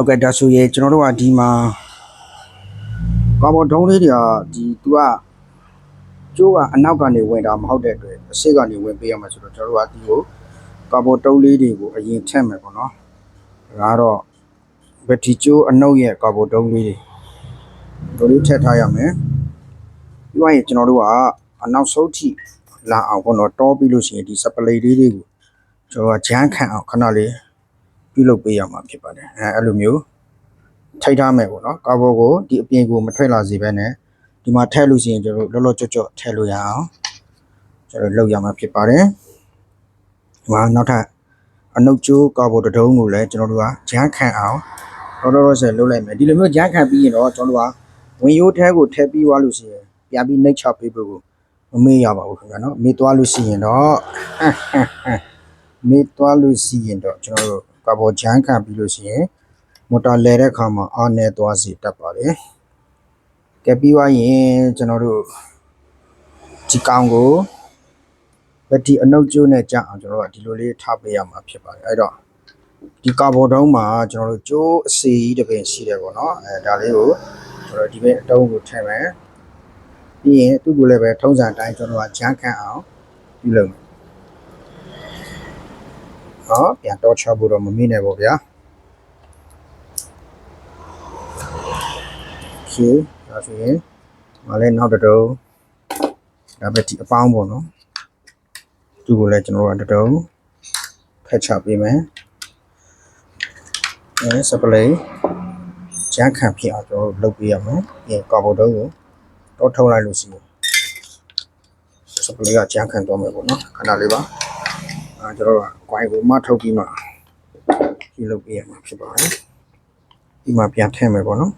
ဟုတ်ကဲ့ဒါဆိုရင်ကျွန်တော်တို့ကဒီမှာကာဗွန်ဒုံးလေးတွေကဒီသူကကျိုးကအနောက်ကနေဝင်တာမဟုတ်တဲ့အတွက်အစိတ်ကနေဝင်ပေးရမှာဆိုတော့ကျွန်တော်တို့ကဒီကိုကာဗွန်တုံးလေးတွေကိုအရင်ထည့်မယ်ပေါ့နော်ဒါကတော့ဘက်ထရီကျိုးအနှုတ်ရဲ့ကာဗွန်တုံးလေးတွေတို့လေးထည့်ထားရမယ်ပြီးသွားရင်ကျွန်တော်တို့ကအနောက်ဆုံးထိလာအောင်ပေါ့နော်တောပြီးလို့ရှိရင်ဒီစပလေလေးတွေကိုကျွန်တော်ကဂျမ်းခံအောင်ခဏလေး ပြုလုပ်ပေးရမှာဖြစ်ပါတယ်အဲအဲ့လိုမျိုးထိုက်ထားမယ်ပေါ့နော်ကာဘောကိုဒီအပြင်ကိုမထွက်လာစေဘဲနဲ့ဒီမှာထည့်လို့ရှိရင်ကျွန်တော်တို့လောလောကြော့ကြော့ထည့်လို့ရအောင်ကျွန်တော်လုပ်ရမှာဖြစ်ပါတယ်ဒီမှာနောက်ထပ်အနုတ်ကျိုးကာဘောတဒုံးကိုလည်းကျွန်တော်တို့ကဂျမ်းခံအောင်တော့တော့ဆက်လုပ်လိုက်မယ်ဒီလိုမျိုးဂျမ်းခံပြီးရင်တော့ကျွန်တော်တို့ကဝင်ရိုးထဲကိုထည့်ပြီးသွားလို့ရှိရင်ပြန်ပြီးနှိတ်ချပေးဖို့ကိုမမေ့ရပါဘူးခင်ဗျာနော်မေ့သွားလို့ရှိရင်တော့မေ့သွားလို့ရှိရင်တော့ကျွန်တော်တို့ ကာဘောဂျမ်းခံပြီးလို့ရှိရင်မော်တာလဲတဲ့အခါမှာအားနေသွားစေတတ်ပါတယ်။ကဲပြီးသွားရင်ကျွန်တော်တို့ဒီကောင်ကိုဘက်တီအနုတ်ကျိုးနဲ့ကြာအောင်ကျွန်တော်တို့ကဒီလိုလေးထားပေးရမှာဖြစ်ပါတယ်။အဲ့တော့ဒီကာဘောတုံးမှာကျွန်တော်တို့ကျိုးအစီကြီးတစ်ပင်ရှိတယ်ပေါ့နော်။အဲဒါလေးကိုကျွန်တော်ဒီဘက်အတုံးကိုထည့်မယ်။ပြီးရင်သူ့ကိုလည်းပဲထုံးစံအတိုင်းကျွန်တော်ကဂျမ်းခံအောင်ပြုလုပ်မယ် နော်ပြန်တော့ချဖို့တော့မမိနဲ့ပေါ့ဗျာရှင်ဒါဆိုရင်မလဲနောက်တစ်တုံးဒါပဲဒီအပေါင်းပေါ့နော်သူ့ကိုလည်းကျွန်တော်ကတစ်တုံးဖက်ချပေးမယ်အဲစပလေးကြမ်းခံဖြစ်အောင်ကျွန်တော်လုပ်ပေးရမယ်ပြီးကာဗိုတုံးကိုတော့ထုတ်လိုက်လို့ရှိရင်စပလေးကကြမ်းခံသွားမယ်ပေါ့နော်ခဏလေးပါ ကျွန်တော်တို့က coin ကိုမထုတ်ပြီးမှဒီလုပ်ပေးရမှာဖြစ်ပါတယ်ဒီမှာပြန်ထည့်မယ်ပေါ့နော်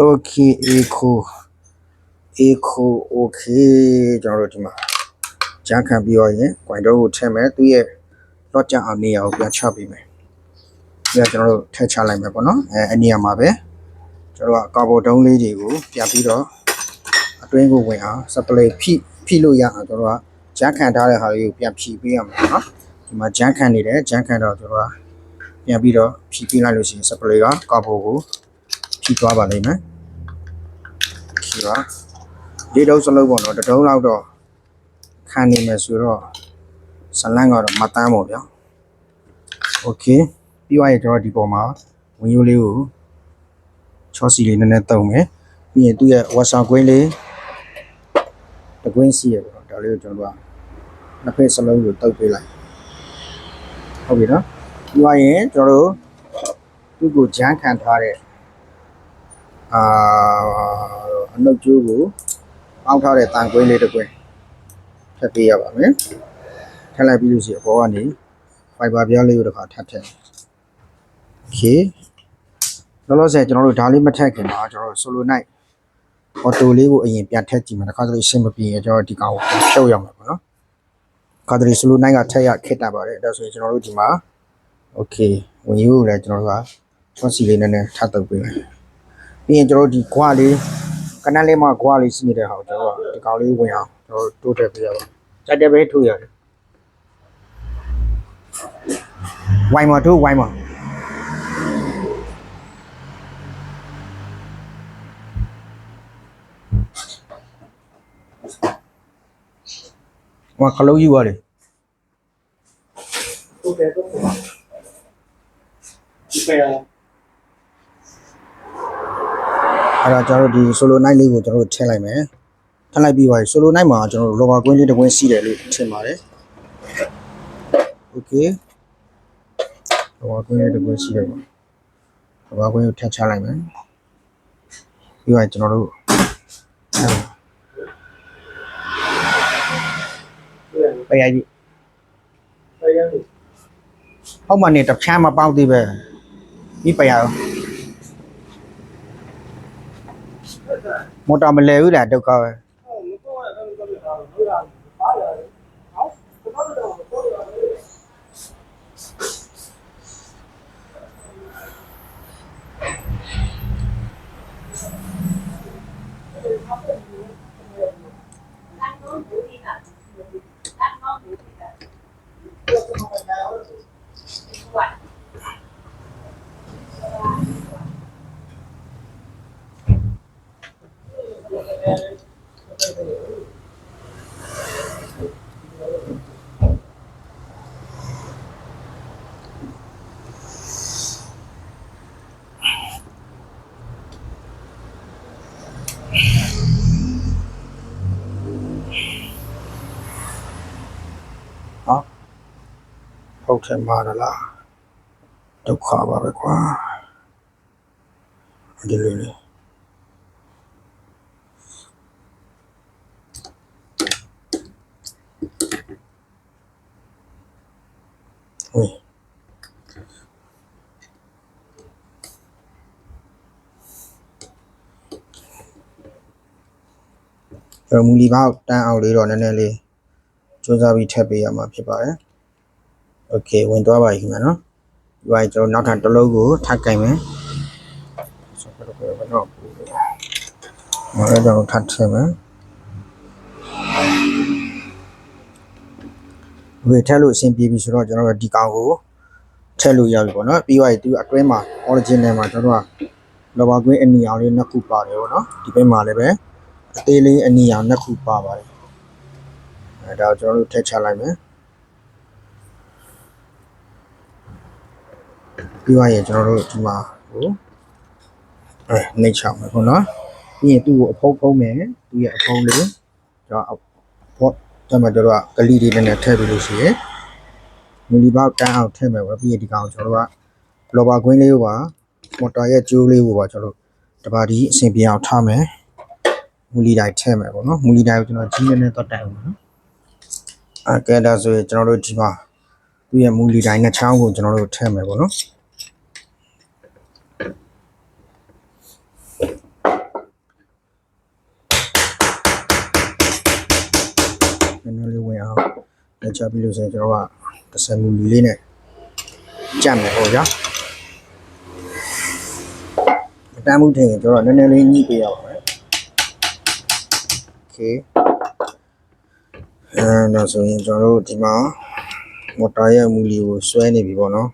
Okay echo echo okay ကျွန်တော်တို့ဒီမှာဂျန်ခံပြီးတော့ရင် coin တော့ကိုထည့်မယ်သူရဲ့ lot ကြအောင်နေရာကိုပြန်ချပေးမယ်ဒီကကျွန်တော်တို့ထည့်ချလိုက်မယ်ပေါ့နော်အဲအနေရာမှာပဲကျွန်တော်တို့ကကာဗိုဒုံးလေးတွေကိုပြန်ပြီးတော့ အတွင်းကိုဝင်အောင်စပလေးဖိဖိလို့ရအောင်ကျွန်တော်ကဂျန်ခံထားတဲ့ဟာလေးကိုပြန်ဖြီပေးရမှာနော်ဒီမှာဂျန်ခံနေတယ်ဂျန်ခံတော့ကျွန်တော်ကပြန်ပြီးတော့ဖြီပေးလိုက်လို့ရှိရင်စပလေးကကာဘိုကိုဖြီသွားပါလိမ့်မယ်ဖြီပါဒီတော့စလုံးပေါ့နော်တတုံးလောက်တော့ခံနေမယ်ဆိုတော့ဇလန့်ကတော့မတန်းပေါ့ဗျာโอเคပြီးသွားရင်ကျွန်တော်ဒီပေါ်မှာဝင်ရိုးလေးကိုချောစီလေးနည်းနည်းတုံမယ်ပြီးရင်သူ့ရဲ့ဝါဆာကွင်းလေး တကွင်းစီရပေါ့ဒါလေးကိုကျွန်တော်တို့ကနှစ်ဖက်စလုံးကိုတုပ်ပေးလိုက်ဟုတ်ပြီနော်ပြီးသွားရင်ကျွန်တော်တို့သူ့ကိုဂျမ်းခံထားတဲ့အာအနှုတ်ကျိုးကိုအောက်ထားတဲ့တန်ကွင်းလေးတစ်ကွင်းထပ်ပေးရပါမယ်ထပ်လိုက်ပြီးလို့ရှိရင်အပေါ်ကနေ fiber ပြားလေးကိုတစ်ခါထပ်ထည့်โอเคလောလောဆယ်ကျွန်တော်တို့ဒါလေးမထက်ခင်မှာကျွန်တော်တို့ solo night အော်တိုလေးကိုအရင်ပြန်ထည့်ကြည့်မယ်တစ်ခါတလေအဆင်မပြေရင်ကျွန်တော်ဒီကောင်ကိုပြန်ဖြုတ်ရမှာပေါ့နော်ခါတလေစလိုနိုင်ကထည့်ရခက်တာပါတယ်ဒါဆိုရင်ကျွန်တော်တို့ဒီမှာโอเคဝင်ရိုးကိုလည်းကျွန်တော်တို့ကချွန်စီလေးနည်းနည်းထပ်တုပ်ပေးမယ်ပြီးရင်ကျွန်တော်တို့ဒီခွာလေးကနန်းလေးမှာခွာလေးရှိနေတဲ့ဟာကိုကျွန်တော်တို့ကဒီကောင်လေးဝင်အောင်ကျွန်တော်တို့တိုးထည့်ပေးရပါကြက်တဲ့ပဲထိုးရတယ်ဝိုင်မထိုးဝိုင်မ ဟိုကလုံးယူရတယ်ဟုတ်တယ်တော့ဒီပဲအဲ့ဒါကျွန်တော်တို့ဒီ solo night လေးကိုကျွန်တော်တို့ထည့်လိုက်မယ်ထည့်လိုက်ပြီးသွားပြီ solo night မှာကျွန်တော်တို့ lower ကွင်းလေးတစ်ကွင်းစီးတယ်လို့ထင်ပါတယ် okay lower ကွင်းလေးတစ်ကွင်းစီးတယ်ပေါ့ lower ကွင်းကိုထည့်ချလိုက်မယ်ပြီးသွားရင်ကျွန်တော်တို့အဲ့ပေးရည်ပဲရတယ်ဟောက်မနေတစ်ချမ်းမပေါက်သေးပဲဒီပရအောင်မော်တာ မလဲဘူးလားဒုက္ခပဲဟုတ်မတော့ရတော့တော့ဟုတ်လားပါရ đó. Không thể mà được là. Đục khó vào cái quá. Đi lên တော်မူလီပေါက်တန်းအောင်လေးတော့နည်းနည်းလေးစူးစမ်းပြီးထပ်ပေးရမှာဖြစ်ပါတယ်။ Okay ဝင်သွားပါပြီခင်ဗျာနော်။ဒီပိုင်းကျွန်တော်နောက်ထပ်တစ်လုံးကိုထပ်ကင်မယ်။ဆိုတော့ဘယ်တော့ပူလဲ။မလည်းတော့ထပ်ထည့်မယ်။ဝေထည့်လို့အဆင်ပြေပြီဆိုတော့ကျွန်တော်တို့ဒီကောင်ကိုထည့်လို့ရပြီပေါ့နော်။ပြီးသွားပြီသူအတွင်းမှာ original မှာကျွန်တော်တို့ကလောဘာကွင်းအနီအောင်လေးနှစ်ခုပါတယ်ပေါ့နော်။ဒီဘက်မှာလည်းပဲ အသေးလေးအနီအောင်နှစ်ခုပါပါတယ်အဲဒါကိုကျွန်တော်တို့ထည့်ချလိုက်မယ်ပြီးသွားရင်ကျွန်တော်တို့ဒီမှာဟိုအဲနှိပ်ချောင်းမယ်ခုနော်ပြီးရင်သူ့ကိုအဖုံးဖုံးမယ်သူ့ရဲ့အဖုံးလေးကျွန်တော်ဘော့တမတော်ကကလီလေးနဲ့ထည့်ပြီးလို့ရှိရင်မီလီဘောက်တန်းအောင်ထည့်မယ်ပေါ့ပြီးရင်ဒီကောင်ကျွန်တော်တို့ကလော်ဘာကွင်းလေးကိုပါမော်တာရဲ့ကျိုးလေးကိုပါကျွန်တော်တို့တပါးဒီအဆင်ပြေအောင်ထားမယ် မူလီတိုင်းထည့်မယ်ပေါ့နော်မူလီတိုင်းကိုကျွန်တော်ကြီးနေနဲ့တော့တိုင်အောင်နော်အဲကဲဒါဆိုရင်ကျွန်တော်တို့ဒီမှာသူ့ရဲ့မူလီတိုင်းနှစ်ချောင်းကိုကျွန်တော်တို့ထည့်မယ်ပေါ့နော်နည်းနည်းလေးဝင်အောင်လက်ချပြီးလို့ဆိုရင်ကျွန်တော်က30မူလီလေးနဲ့ကြက်မယ်ပေါ့ဗျာအတမ်းမှုထည့်ရင်ကျွန်တော်နည်းနည်းလေးညှိပေးရပါမယ် Okay အဲဒါဆိုရင်ကျွန်တော်တို့ဒီမှာမော်တာရဲ့မူလီကိုဆွဲနေပြီပေါ့နော်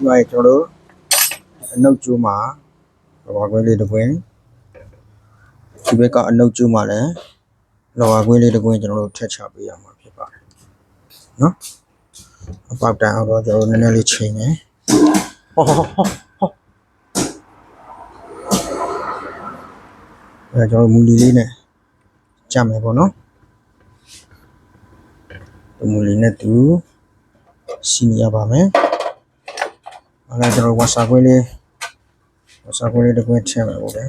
ဒီမှာကျွန်တော်တို့အနှုတ်ကျိုးမှာလောဘကွင်းလေးတစ်ကွင်းဒီဘက်ကအနှုတ်ကျိုးမှာလည်းလောဘကွင်းလေးတစ်ကွင်းကျွန်တော်တို့ထက်ချပေးရမှာဖြစ်ပါတယ်နော်အပေါက်တန်အောင်တော့ကျွန်တော်တို့နည်းနည်းလေးချိန်နေဟောဟောဟောဟောအဲကျွန်တော်မူလီလေးနဲ့ကြမယ်ပေါ့နော်ဒီမူလီနဲ့တူစီနေရပါမယ် အဲ့ဒါကျွန်တော်ဝါစာခွင်းလေးဝါစာခွင်းလေးတစ်ခွင်းထည့်မယ်ပေါ့ဗျာ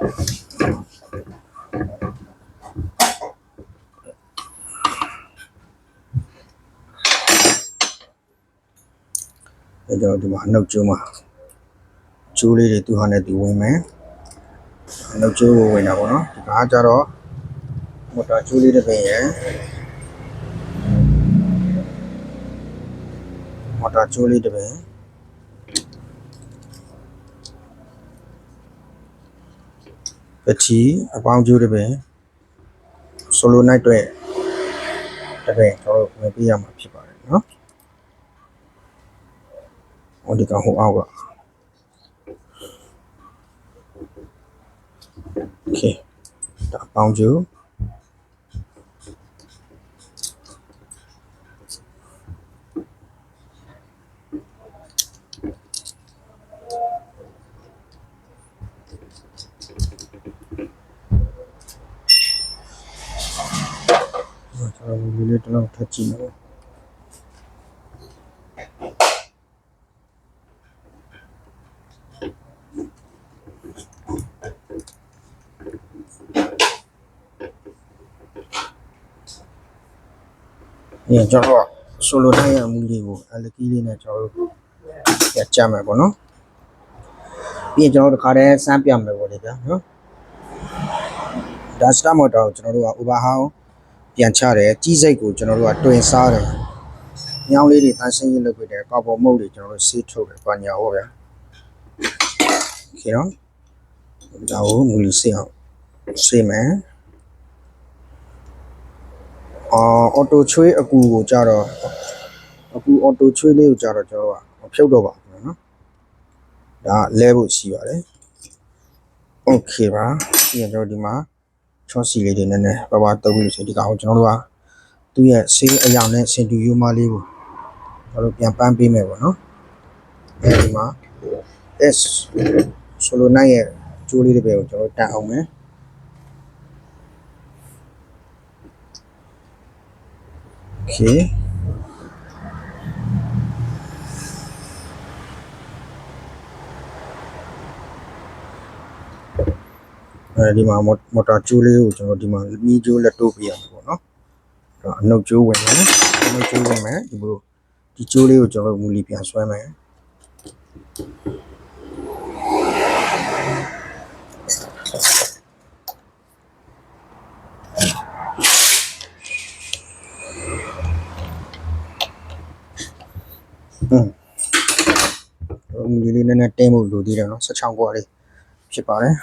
အဲကြောင့်ဒီမှာအနှုတ်ကျိုးမှာကျိုးလေးတွေသူဟာနဲ့သူဝင်မယ်အနှုတ်ကျိုးကိုဝင်တာပေါ့နော်ဒီကားကြတော့မော်တာကျိုးလေးတစ်ပင်ရယ်မော်တာကျိုးလေးတစ်ပင် ပချီအပေါင်းကျိုးတပင်ဆိုလိုနိုင်တဲ့တပင်ကျွန်တော်တို့ဝင်ပြရမှာဖြစ်ပါတယ်နော်။ဟိုဒီကဟိုအောက်က Okay ဒါအပေါင်းကျိုး ကျွန်တော်ဒီလေးတစ်လုံးထပ်ကြည့်မယ်။ညကျွန်တော်ဆိုလိုတိုင်းရမှုလေးကိုအလကီးလေးနဲ့ကျွန်တော်တို့ပြကြမယ်ပေါ့နော်။ပြီးရင်ကျွန်တော်တို့တစ်ခါတည်းစမ်းပြမယ်ပေါ့လေဗျာနော်ဒါ start motor ကိုကျွန်တော်တို့က overhaul ပြန်ချတယ်ကြီးစိတ်ကိုကျွန်တော်တို့ကတွင်စားတယ်ညောင်းလေးတွေတန်းရှင်းရေးလုပ်ပြတယ်ကောက်ပေါ်မုတ်တွေကျွန်တော်တို့ဆေးထုတ်တယ်ပါညာဟောဗျာโอเคနော်ဒါကိုမူလီစေးအောင်စေးမယ်အော်အော်တိုချွေးအကူကိုကြတော့အကူအော်တိုချွေးလေးကိုကြတော့ကျွန်တော်တို့ကမဖြုတ်တော့ပါဘူးနော်ဒါလဲဖို့ရှိပါတယ်โอเคပါပြီးရင်ကျွန်တော်ဒီမှာ ချောစီလေးတွေနည်းနည်းပါပါတုံးလို့ဆိုဒီကောင်ကိုကျွန်တော်တို့ကသူ့ရဲ့ဆေးအယောင်နဲ့စင်တူယူမလေးကိုကျွန်တော်တို့ပြန်ပန်းပေးမယ်ပေါ့နော်အဲဒီမှာ S ဆိုလိုနိုင်ရဲ့ကျိုးလေးတွေပဲကိုကျွန်တော်တို့တန်အောင်မယ်โอเค အဲဒီမှာမော်တာကျိုးလေးကိုကျွန်တော်ဒီမှာမီးကျိုးလက်တိုးပြရမှာပေါ့နော်အဲ့တော့အနှုတ်ကျိုးဝင်မယ်အနှုတ်ကျိုးဝင်မယ်ဒီလိုဒီကျိုးလေးကိုကျွန်တော်တို့မူလီပြန်ဆွဲမယ်ဟွန်းမီလေးနည်းနည်းတင်းဖို့လိုသေးတယ်နော်16ကွာလေးဖြစ်ပါတယ်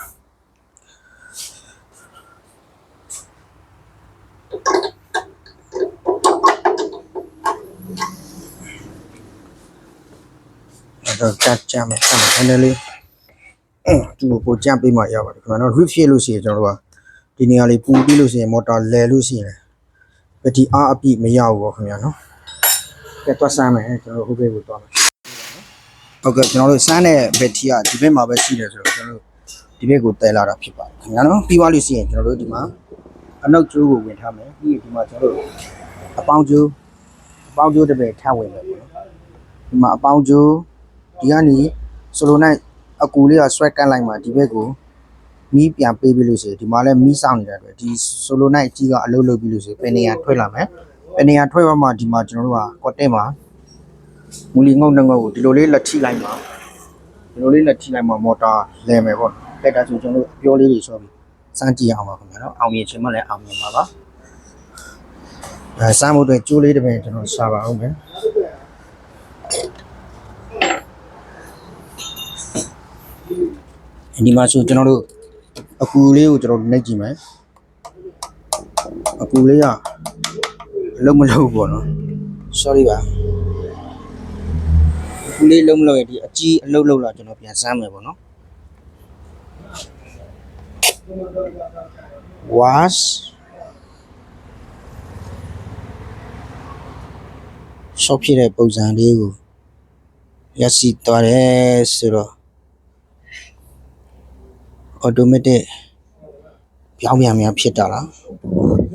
တော့ကြက်ကြမ်းမယ်ဆက်မယ်နည်းနည်းလေးအင်းသူ့ကိုကိုကြမ်းပေးမှရပါတယ်ခင်ဗျာနော် rip ဖြစ်လို့ရှိရင်ကျွန်တော်တို့ကဒီနေရာလေးပူပြီးလို့ရှိရင်မော်တာလဲလို့ရှိရင်ပတိအားအပြည့်မရဘူးပေါ့ခင်ဗျာနော်ကဲသွားစမ်းမယ်ကျွန်တော်တို့ဟိုဘက်ကိုသွားမယ်ဟုတ်ကဲ့ကျွန်တော်တို့စမ်းတဲ့ဘက်ထီကဒီဘက်မှာပဲရှိတယ်ဆိုတော့ကျွန်တော်တို့ဒီဘက်ကိုတဲလာတာဖြစ်ပါတယ်ခင်ဗျာနော်ပြီးသွားလို့ရှိရင်ကျွန်တော်တို့ဒီမှာအနှုတ်ကျိုးကိုဝင်ထားမယ်ပြီးရင်ဒီမှာကျွန်တော်တို့အပေါင်းကျိုးအပေါင်းကျိုးတစ်ပယ်ထပ်ဝင်မယ်ပေါ့နော်ဒီမှာအပေါင်းကျိုး ဒီကနေဆိုလိုနိုင်အကူလေးကဆွဲကန့်လိုက်မှဒီဘက်ကိုမီးပြန်ပေးပြီးလို့ရှိရင်ဒီမှာလည်းမီးဆောင်နေတဲ့အတွက်ဒီဆိုလိုနိုင်အကြီးကအလုပ်လုပ်ပြီးလို့ရှိရင်ပင်နေရထွက်လာမယ်ပင်နေရထွက်သွားမှဒီမှာကျွန်တော်တို့ကကွက်တက်မှာမူလီငုံနှငုံကိုဒီလိုလေးလက်ထိလိုက်မှာဒီလိုလေးလက်ထိလိုက်မှာမော်တာလဲမယ်ပေါ့။အဲ့ဒါဆိုကျွန်တော်တို့အပြောလေးတွေဆောပြီးစမ်းကြည့်အောင်ပါခင်ဗျာနော်။အောင်မြင်ချင်မှလည်းအောင်မြင်ပါပါ။အဲစမ်းဖို့အတွက်ကျိုးလေးတစ်ပင်ကျွန်တော်ရှာပါအောင်မယ်။ ဒီမှာဆိုကျွန်တော်တို့အကူလေးကိုကျွန်တော်နှိပ်ကြည့်မယ်။အကူလေးကအလုံးမလုံးပေါ့နော်။ sorry ပါ။ကူလေးလုံးမလို့ရဒီအကြီးအလုတ်လုတ်လာကျွန်တော်ပြန်စမ်းမယ်ပေါ့နော် was ရှော့ဖြစ်တဲ့ပုံစံလေးကိုရစီသွားတယ်ဆိုတော့ automatic ပြောင်းပြန်ပြန်ဖြစ်တာလား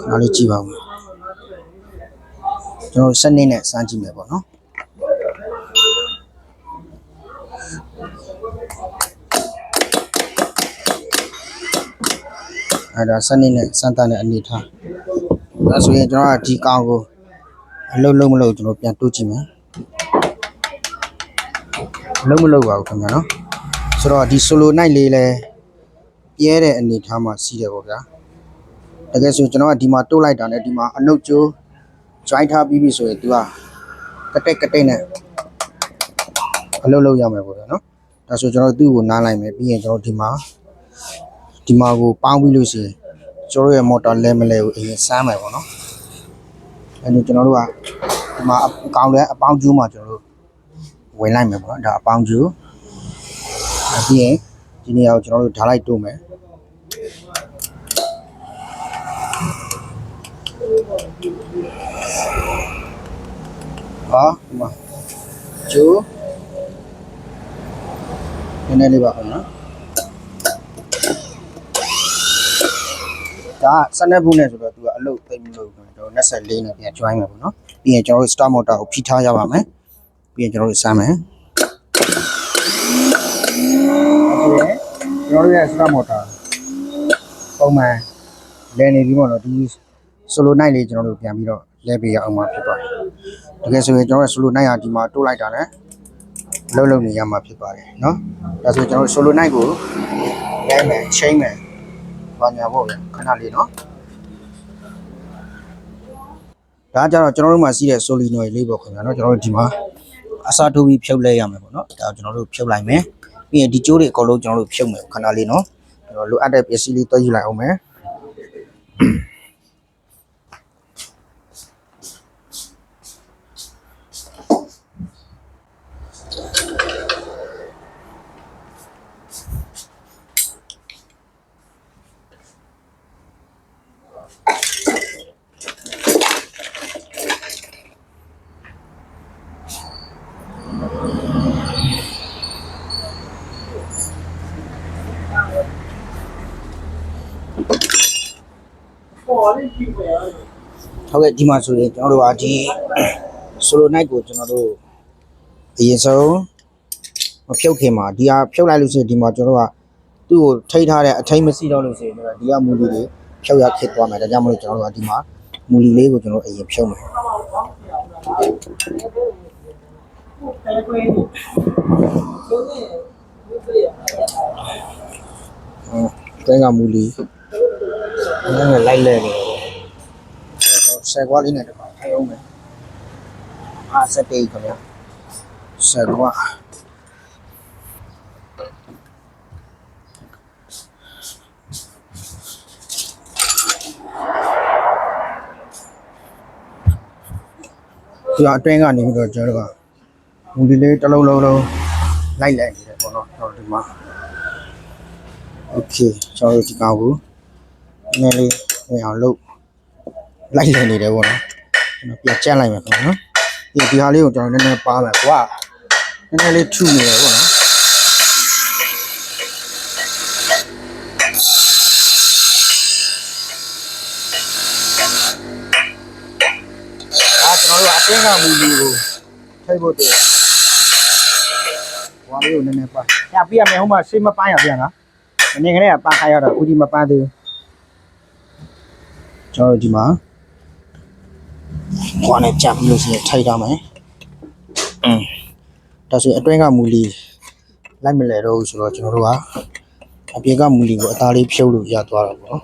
ခဏလေးကြည့်ပါဦးမယ်ကျွန်တော်စနစ်နဲ့စမ်းကြည့်မယ်ပေါ့နော်အဲ့ဒါစနစ်နဲ့စမ်းသပ်တဲ့အနေထားဒါဆိုရင်ကျွန်တော်ကဒီကောင်ကိုအလုံးလုံးမလို့ကျွန်တော်ပြန်တိုးကြည့်မယ်အလုံးမလို့ပါဘူးခင်ဗျာနော်ဆိုတော့ဒီ solo night လေးလဲ ပြဲတဲ့အနေထားမှာစီးတယ်ပေါ့ဗျာတကယ်ဆိုကျွန်တော်ကဒီမှာတိုးလိုက်တာနဲ့ဒီမှာအနှုတ်ကျိုး join ထားပြီးပြီဆိုရင် तू ကကတိတ်ကတိတ်နဲ့အလုံးလုံးရမယ်ပေါ့ဗျာနော်ဒါဆိုကျွန်တော်သူ့ကိုနားလိုက်မယ်ပြီးရင်ကျွန်တော်ဒီမှာဒီမှာကိုပေါင်းပြီးလို့ရှိရင်ကျွန်တော်တို့ရဲ့မော်တာလဲမလဲကိုအရင်စမ်းမယ်ပေါ့နော်အဲ့ဒီကျွန်တော်တို့ကဒီမှာအကောင်လဲအပေါင်းကျိုးမှာကျွန်တော်တို့ဝင်လိုက်မယ်ပေါ့နော်ဒါအပေါင်းကျိုးအပြီးရင်ဒီနေရာကိုကျွန်တော်တို့ဓာတ်လိုက်တိုးမယ် ဟာဒီမှာကျိုးနည်းနည်းလေးပါခင်ဗျာဒါစနက်ဘူးနဲ့ဆိုတော့သူကအလုတ်သိမ့်မလို့ကျွန်တော်24နဲ့ပြန် join မယ်ပေါ့နော်ပြီးရင်ကျွန်တော်တို့ start motor ကိုဖိထားရပါမယ်ပြီးရင်ကျွန်တော်တို့စမ်းမယ်ကျွန်တော်တို့ရဲ့ start motor ပုံမှန်လဲနေပြီးတော့ဒီ solo night လေးကျွန်တော်တို့ပြန်ပြီးတော့လဲပေးရအောင်မှာဖြစ်ပါတယ်တကယ်ဆိုရင်ကျွန်တော်ရဲ့ solo night ဟာဒီမှာတိုးလိုက်တာ ਨੇ လုံးလုံးနေရမှာဖြစ်ပါတယ်เนาะဒါဆိုကျွန်တော်တို့ solo night ကိုရိုက်မယ်ချိန်မယ်ဘာညာပေါ့ဗျခဏလေးเนาะဒါကြတော့ကျွန်တော်တို့မှာစီးတဲ့ solenoid လေးပေါ့ခင်ဗျာเนาะကျွန်တော်တို့ဒီမှာအစားထိုးပြီးဖြုတ်လဲရမယ်ပေါ့เนาะဒါကျွန်တော်တို့ဖြုတ်လိုက်မယ်ပြီးရင်ဒီကျိုးတွေအကုန်လုံးကျွန်တော်တို့ဖြုတ်မယ်ခဏလေးเนาะကျွန်တော်လိုအပ်တဲ့ပစ္စည်းလေးတွဲယူလိုက်အောင်မယ် ဟုတ်ကဲ့ဒီမှာဆိုရင်ကျွန်တော်တို့ကဒီ solo night ကိုကျွန်တော်တို့အရင်ဆုံးမဖြုတ်ခင်မှာဒီဟာဖြုတ်လိုက်လို့ရှိရင်ဒီမှာကျွန်တော်တို့ကသူ့ကိုထိထားတဲ့အထိတ်မရှိတော့လို့ရှိရင်ကျွန်တော်ဒီကမူလီတွေဖြုတ်ရခစ်သွားမယ်ဒါကြောင့်မလို့ကျွန်တော်တို့ကဒီမှာမူလီလေးကိုကျွန်တော်အရင်ဖြုတ်မယ်အဲကွေးဒီလိုနဲ့ဒီပြရဟုတ်တဲကမူလီနည်းနည်းလိုက်လဲနေတယ် ဆယ်ကွာလေးနဲ့တခါထိုင်အောင်မယ်အာစက်တေးခင်ဗျာဆယ်ကွာ ဒီအတွင်းကနေပြီးတော့ကျွန်တော်တို့ကမူဒီလေးတစ်လုံးလုံးလုံးလိုက်လိုက်နေတယ်ပေါ့နော်ကျွန်တော်ဒီမှာโอเคကျွန်တော်တို့ဒီကောင်ကိုနည်းနည်းလေးဝင်အောင်လုပ် လိုက်လိုက်နေတယ်ပေါ့နော်ကျွန်တော်ပြန်ကြက်လိုက်မယ်ခင်ဗျာနော်ဒီဒီဟာလေးကိုကျွန်တော်နည်းနည်းပါမယ်ကွာနည်းနည်းလေးထုနေတယ်ပေါ့နော်ဒါကျွန်တော်တို့အတင်းကမူလီကိုထိတ်ဖို့တည်းဟွာလေးကိုနည်းနည်းပါညပြရမယ်ဟိုမှာရှေးမပန်းရပြန်လားမနေ့ကလေးကပန်းခိုင်းရတော့ဦးဒီမပန်းသေးဘူးကျွန်တော်တို့ဒီမှာ ဟွာနဲ့ကြပ်ပြီးလို့ရှိရင်ထိုက်တော့မယ်อืมဒါဆိုရင်အတွင်းကမူလီလိုက်မလဲတော့ဘူးဆိုတော့ကျွန်တော်တို့ကအပြင်ကမူလီကိုအသားလေးဖြုတ်လို့ရသွားတော့ပေါ့နော်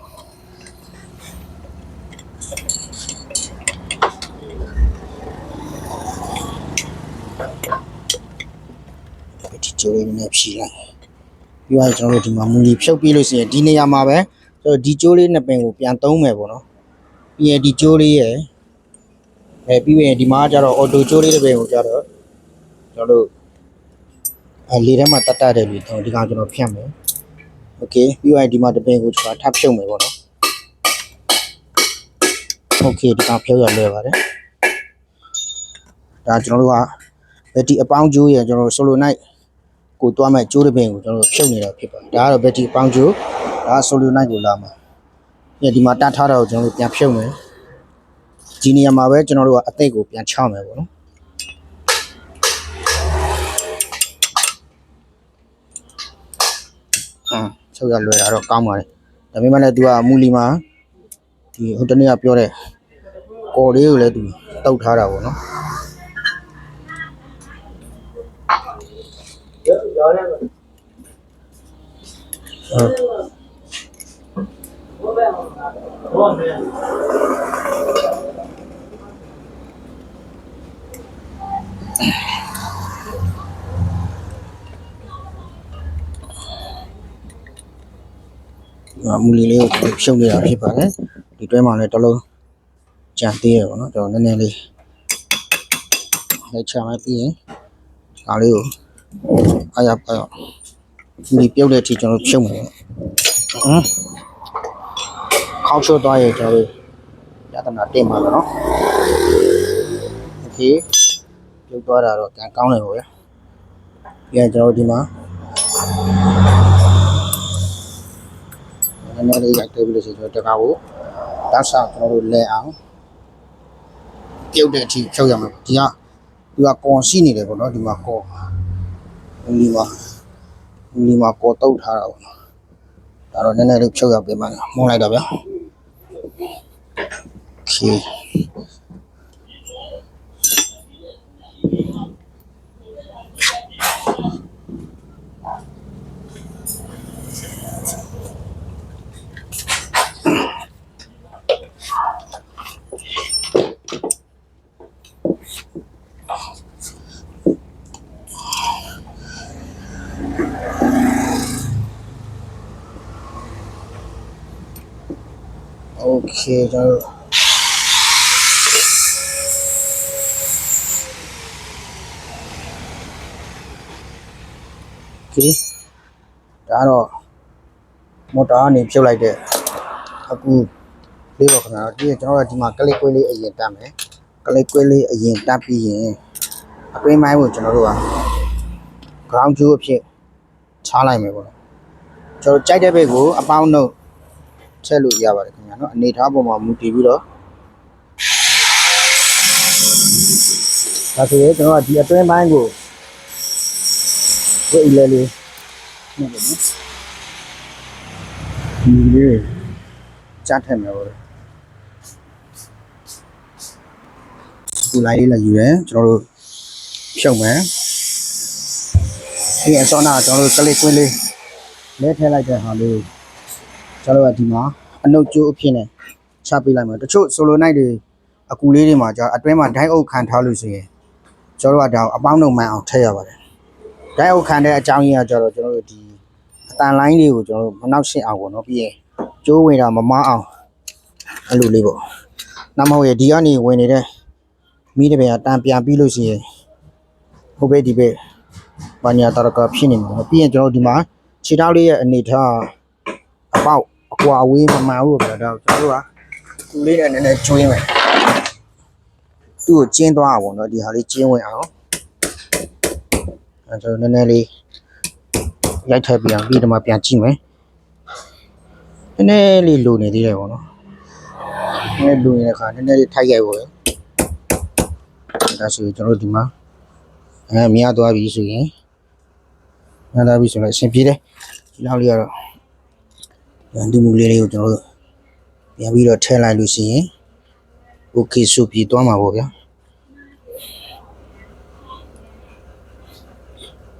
ဒီကျိုးလေးနဲ့ဖြီးလိုက်ပြီးတော့ကျွန်တော်တို့ဒီမှာမူလီဖြုတ်ပြီးလို့ရှိရင်ဒီနေရာမှာပဲကျွန်တော်ဒီကျိုးလေးနှစ်ပင်ကိုပြန်သုံးမယ်ပေါ့နော်ပြီးရင်ဒီကျိုးလေးရယ် အဲပြီးရင်ဒီမှာကျတော့အော်တိုကျိုးလေးတစ်ပင်ကိုကျတော့ကျွန်တော်တို့အဲလေထဲမှာတတ်တတ်တယ်လို့ကျွန်တော်ဒီကောင်ကျွန်တော်ဖြတ်မယ်โอเคပြီးတော့ဒီမှာတစ်ပင်ကိုကျွန်တော်ထပ်ဖြုတ်မယ်ပေါ့နော်โอเคဒီကောင်ဖြုတ်ရလွယ်ပါတယ်ဒါကျွန်တော်တို့ကဘက်တီအပေါင်းကျိုးရယ်ကျွန်တော်တို့ solo night ကိုတွားမဲ့ကျိုးတစ်ပင်ကိုကျွန်တော်တို့ဖြုတ်နေတာဖြစ်ပါတယ်ဒါကတော့ဘက်တီအပေါင်းကျိုးဒါဆိုလိုနိုင်ကိုလာမှာညဒီမှာတတ်ထားတာကိုကျွန်တော်တို့ပြန်ဖြုတ်မယ် ဒီနေရာမှာပဲကျွန်တော်တို့ကအသိကိုပြန်ချမယ်ပေါ့နော်ဟမ်ချုပ်ရလွယ်တာတော့ကောင်းပါတယ်ဒါပေမဲ့လည်း तू ကမူလီမှာဒီဟိုတနေ့ကပြောတဲ့ကော်လေးကိုလည်း तू တုတ်ထားတာပေါ့နော်ရောရတယ်ဟုတ် ဘောပဲဘောပဲ ဒီ မှာမူလီလေးကိုကျွန်တော်ဖြုတ်နေတာဖြစ်ပါတယ်ဒီတွဲမှာလည်းတစ်လုံးကြံသေးရပေါ့နော်ကျွန်တော်နည်းနည်းလေးလက်ချမယ်ပြီးရင်ဒါလေးကိုအားရပါတော့ဒီပြုတ်တဲ့အထိကျွန်တော်ဖြုတ်မယ်ဟမ်ခေါင်းချိုးသွားရင်ကျွန်တော်တို့ယတနာတင်ပါမယ်နော်โอเคပြုတ်သွားတာတော့ကန်ကောင်းတယ်ပေါ့ဗျာပြီးရင်ကျွန်တော်တို့ဒီမှာ နည်းနည်းလေးရိုက်တွေ့ပြီးလို့ရှိရင်ကျွန်တော်တကားကိုတောက်ဆောင်ကျွန်တော်တို့လဲအောင်ပြုတ်တဲ့အထိဖြုတ်ရမှာဒီကဒီကကွန်ရှိနေတယ်ပေါ့နော်ဒီမှာကောဒီမှာဒီမှာကောတုတ်ထားတာပေါ့နော်ဒါတော့နည်းနည်းလေးဖြုတ်ရပေးမှာမှုန်းလိုက်တော့ဗျာโอเค Okay တော့ဒီဒါတော့မော်တာကနေဖြုတ်လိုက်တဲ့အခုလေးပါခင်ဗျာဒီကျွန်တော်ကဒီမှာကလစ်ကွေးလေးအရင်တတ်မယ်ကလစ်ကွေးလေးအရင်တတ်ပြီးရင်အတွင်းပိုင်းကိုကျွန်တော်တို့က ground jewel အဖြစ်ချားလိုက်မယ်ပေါ့ကျွန်တော်ကြိုက်တဲ့ဘက်ကိုအပေါင်းနှုတ် ချက်လို့ရပါတယ်ခင်ဗျာနော်အနေထားပေါ်မှာမူတည်ပြီးတော့ဒါဆိုရင်ကျွန်တော်ကဒီအတွင်းပိုင်းကိုဝိတ်လဲလေးနော်ပေါ့နော်ဒီလေးကြားထည့်မယ်ပေါ့ဒီလိုက်လေးလည်းယူရဲကျွန်တော်တို့ဖြုတ်မယ်ဒီအစောနာကျွန်တော်တို့ကလစ်ကွင်းလေးလဲထည့်လိုက်တဲ့ဟာလေး ကိုကျွန်တော်တို့ကဒီမှာအနှုတ်ကျိုးအဖြစ်နဲ့ချပေးလိုက်မှာတချို့ဆိုလိုနိုင်တွေအကူလေးတွေမှာကျွန်တော်အတွင်းမှာဒိုင်းအုပ်ခံထားလို့ဆိုရင်ကျွန်တော်တို့ကဒါကိုအပေါင်းနှုတ်မှန်အောင်ထည့်ရပါတယ်ဒိုင်းအုပ်ခံတဲ့အကြောင်းရင်းကကျတော့ကျွန်တော်တို့ဒီအတန်လိုင်းလေးကိုကျွန်တော်တို့မနှောက်ရှင်းအောင်ပေါ့နော်ပြီးရင်ကျိုးဝင်တာမမအောင်အဲ့လိုလေးပေါ့နောက်မဟုတ်ရဒီကနေဝင်နေတဲ့မိတဲ့ဘယ်ကတန်ပြန်ပြီးလို့ရှိရင်ဟိုဘက်ဒီဘက်ဘာညာတရကဖြစ်နေမှာပြီးရင်ကျွန်တော်တို့ဒီမှာခြေထောက်လေးရဲ့အနေထားအပေါက် အကွာအဝေးမမှန်ဘူးဗျာဒါကျွန်တော်တို့ကသူလေးနဲ့နည်းနည်းကျွင်းမယ်သူ့ကိုကျင်းသွားအောင်ပေါ့နော်ဒီဟာလေးကျင်းဝင်အောင်အဲကျွန်တော်နည်းနည်းလေးရိုက်ထည့်ပြီးအောင်ပြီးတော့မှပြန်ကြည့်မယ်နည်းနည်းလေးလိုနေသေးတယ်ပေါ့နော်နည်းနည်းလိုနေတဲ့ခါနည်းနည်းလေးထိုက်ရိုက်ဖို့ဒါဆိုရင်ကျွန်တော်တို့ဒီမှာအဲမြင်ရသွားပြီဆိုရင်နားသားပြီဆိုတော့အဆင်ပြေတယ်ဒီလောက်လေးကတော့ ဗန်ဒီမူလေးတွေကိုကျွန်တော်တို့ပြန်ပြီးတော့ထည့်လိုက်လို့ရှိရင် okay ဆိုပြီးသွားမှာပေါ့ဗျာ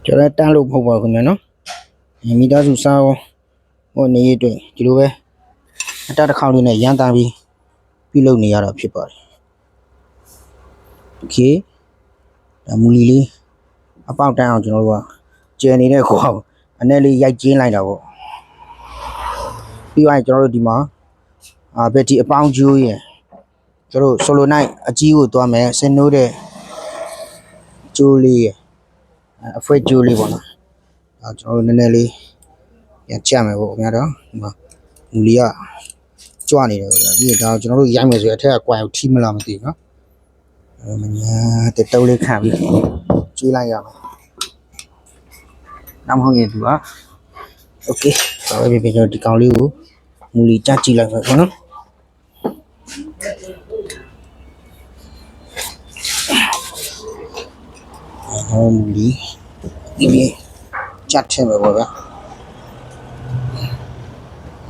ကျွန်တော်တန်းလို့မဟုတ်ပါဘူးခင်ဗျာနော်မိသားစုစားဟိုနေရတွေ့ဒီလိုပဲအတတစ်ခေါက်လေးနဲ့ရန်သားပြီးပြုလုပ်နေရတာဖြစ်ပါတယ် okay ဒါမူလီလေးအပေါက်တန်းအောင်ကျွန်တော်တို့ကကျယ်နေတဲ့ခွာကိုအနဲ့လေးရိုက်ကျင်းလိုက်တာပေါ့ ပြီးသွားရင်ကျွန်တော်တို့ဒီမှာအာဘက်တီအပေါင်းကျိုးရယ်ကျွန်တော်တို့ဆိုလိုနိုင်အကြီးကိုသွားမယ်ဆင်းနိုးတဲ့ကျိုးလေးရယ်အဲအဖွက်ကျိုးလေးပေါ့နော်အဲကျွန်တော်တို့နည်းနည်းလေးပြန်ကြမယ်ပေါ့ခင်ဗျာတော့ဒီမှာမူလီကကြွနေတယ်ဗျာပြီးရင်ဒါကျွန်တော်တို့ရိုက်မယ်ဆိုရင်အထက်ကကွာကိုထိမလားမသိဘူးနော်အဲမညာတက်တုံးလေးခံပြီးကျွေးလိုက်ရမယ် နောက်မဟုတ်ရင်သူကโอเคဒါပဲပြပြကျွန်တော်ဒီကောင်လေးကို မူလီကြကြည့်လိုက်ပါခင်နော်ဟောမူလီဒီပြကြတ်ထဲမှာပေါ့ဗျာ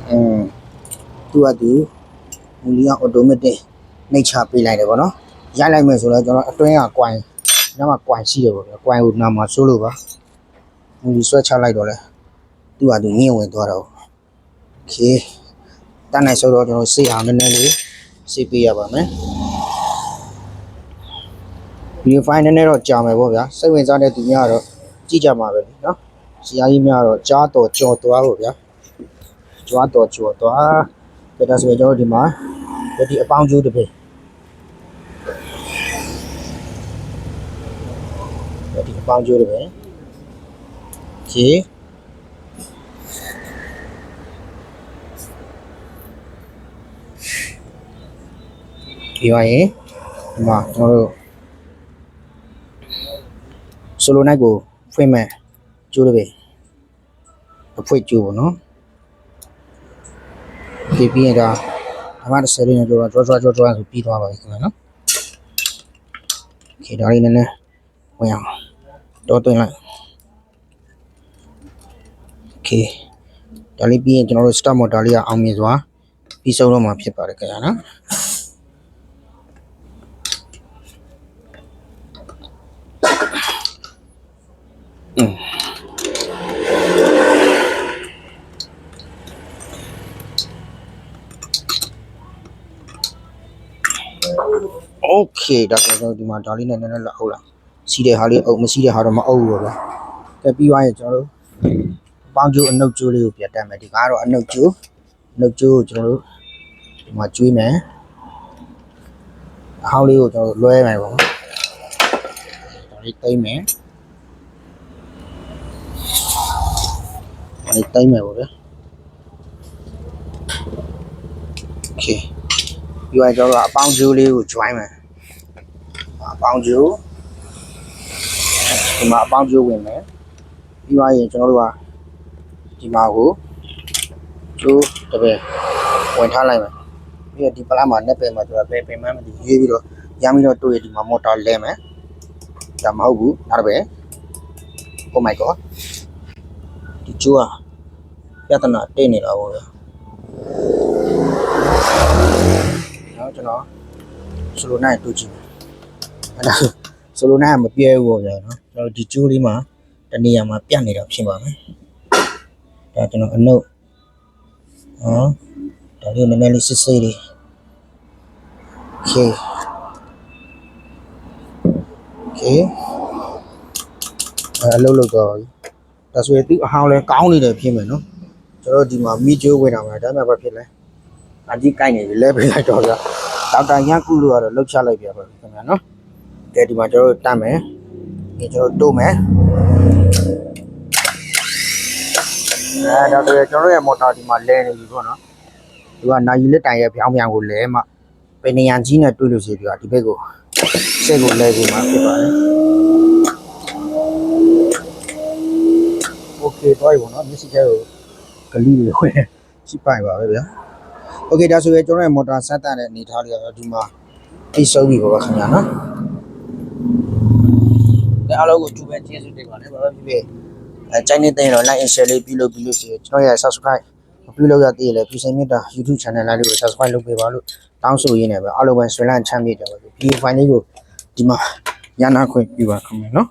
အင်းသူကသူမူလီကအော်တိုမက်တစ်နှိတ်ချပေးလိုက်တယ်ပေါ့နော်ရိုက်လိုက်မယ်ဆိုတော့ကျွန်တော်အတွင်းကကွိုင်နောက်မှကွိုင်ရှိတယ်ပေါ့ဗျာကွိုင်ကိုနာမှာစိုးလို့ပါ မူလီဆွဲချလိုက်တော့လဲသူ့ဟာသူငင်းဝင်သွားတော့โอเค တန်းနိုင်ဆိုတော့ကျွန်တော်စေးအောင်နည်းနည်းလေးစေးပေးရပါမယ်ဗီဒီယိုဖိုင်နည်းနည်းတော့ကြာမယ်ပေါ့ဗျာစိတ်ဝင်စားတဲ့သူများကတော့ကြည့်ကြမှာပဲเนาะဆရာကြီးများတော့ကြားတော်ကြော်သွားပေါ့ဗျာကြွားတော်ကြော်သွားဒါဆိုရင်ကျွန်တော်ဒီမှာဒီအပေါင်းကျိုးတစ်ပိဒီအပေါင်းကျိုးတစ်ပိ โ ပြီးသွားရင်ဒီမှာကျွန်တော်တို့ solo night ကိုဖွင့်မဲ့ကျိုးတပင်အဖွင့်ကျိုးပေါ့နော်ဒီပြီးရင်ဒါဓမ္မတစ်ဆယ်လေးနဲ့ပြောတော့ draw draw draw draw ဆိုပြီးသွားပါပြီခင်ဗျာနော် Okay ဒါလေးနည်းနည်းဝင်အောင်တော့တွင်လိုက် Okay ဒါလေးပြီးရင်ကျွန်တော်တို့ start mode ဒါလေးကအောင်မြင်စွာပြီးဆုံးတော့မှာဖြစ်ပါတယ်ခင်ဗျာနော် ရှေ့ဒါဆိုကျွန်တော်ဒီမှာဒါလေးနဲ့နည်းနည်းလောက်အုပ်လိုက်စီးတဲ့ဟာလေးအုပ်မရှိတဲ့ဟာတော့မအုပ်ဘူးဗျာကဲပြီးသွားရင်ကျွန်တော်တို့ပေါင်းကျိုးအနှုတ်ကျိုးလေးကိုပြတ်တက်မယ်ဒီကတော့အနှုတ်ကျိုးနှုတ်ကျိုးကိုကျွန်တော်တို့ဒီမှာကျွေးမယ်အဟောင်းလေးကိုကျွန်တော်လွှဲမယ်ပေါ့ဒါလေးတိမ့်မယ်ဒါလေးတိမ့်မယ်ပေါ့ဗျာ Okay ပြီးတော့ကျွန်တော်အပေါင်းကျိုးလေးကို join မယ် အပေါင်းကျိုးဒီမှာအပေါင်းကျိုးဝင်မယ်ပြီးသွားရင်ကျွန်တော်တို့ကဒီမှာကိုကျိုးတစ်ပယ်ဝင်ထားလိုက်မယ်ပြီးတော့ဒီပလာမှာနဲ့ပယ်မှာဆိုတာပယ်ပယ်မှန်းမသိရေးပြီးတော့ရမ်းပြီးတော့တွေ့ရဒီမှာမော်တာလဲမယ်ဒါမဟုတ်ဘူးနောက်တစ်ပယ် Oh my god ဒီကျိုးอ่ะပြဿနာတိတ်နေတာပေါ့ဗျာနောက်ကျွန်တော်ဆိုလိုနိုင်တူကြည့်မယ်အဲ့ ဒါဆိုလိုနိုင်ကမပြဲဘူးပေါ့ဗျာနော်ကျွန်တော်ဒီကျိုးလေးမှာတနေရာမှာပြတ်နေတာဖြစ်ပါမယ်ဒါကျွန်တော်အနုပ်ဟောဒါလေးနည်းနည်းလေးစစ်စစ်လေး Okay Okay အဲအလုပ်လုပ်တော့ပြီဒါဆိုရင်သူအဟောင်းလဲကောင်းနေတယ်ဖြစ်မယ်နော်ကျွန်တော်ဒီမှာမိကျိုးဝင်တာမှာဒါမှမဖြစ်လဲအကြီးကိုက်နေပြီလဲပေးလိုက်တော့ဗျာဒေါက်တာရန်ကုလို့ကတော့လှုပ်ချလိုက်ပြပါပြီခင်ဗျာနော် ကဲဒီမှာကျွန်တော်တို့တတ်မယ်ဒီကျွန်တော်တို့မယ်အဲဒေါက်တာကျွန်တော်ရဲ့မော်တာဒီမှာလဲနေပြီပေါ့နော်သူကနိုင်ရီလက်တိုင်ရဲ့ဖြောင်းဖြောင်းကိုလဲမှပင်နရန်ကြီးနဲ့တွေ့လို့ရှိပြီကဒီဘက်ကိုစိတ်ကိုလဲပြီးမှဖြစ်ပါတယ် โอเคတော့ရေပေါ့နော်မျက်စိထဲကိုဂလီတွေဝင်ချိပိုင်ပါပဲဗျာโอเคဒါဆိုရင်ကျွန်တော်ရဲ့မော်တာဆက်တတ်တဲ့အနေထားလေးကတော့ဒီမှာအိတ်ဆုံးပြီပါခင်ဗျာနော်ဒါ အားလုံးကိုတူပဲကျေးဇူးတင်ပါတယ်ဘာပဲဖြစ်ဖြစ်အဲချိုင်းနေတဲ့တော့ like and share လေးပြုလုပ်ပြီးလို့ရှိရင်ကျွန်တော်ရဲ့ subscribe မပြုလုပ်ရသေးရလဲပြည်စင်မြတ်တာ YouTube channel လေးကို subscribe လုပ်ပေးပါလို့တောင်းဆိုရင်းနဲ့ပဲအားလုံးပဲဆွေးနွေးချမ်းမြေ့ကြပါဘူးဒီ file လေးကိုဒီမှာရနာခွင့်ပြုပါခင်ဗျာနော်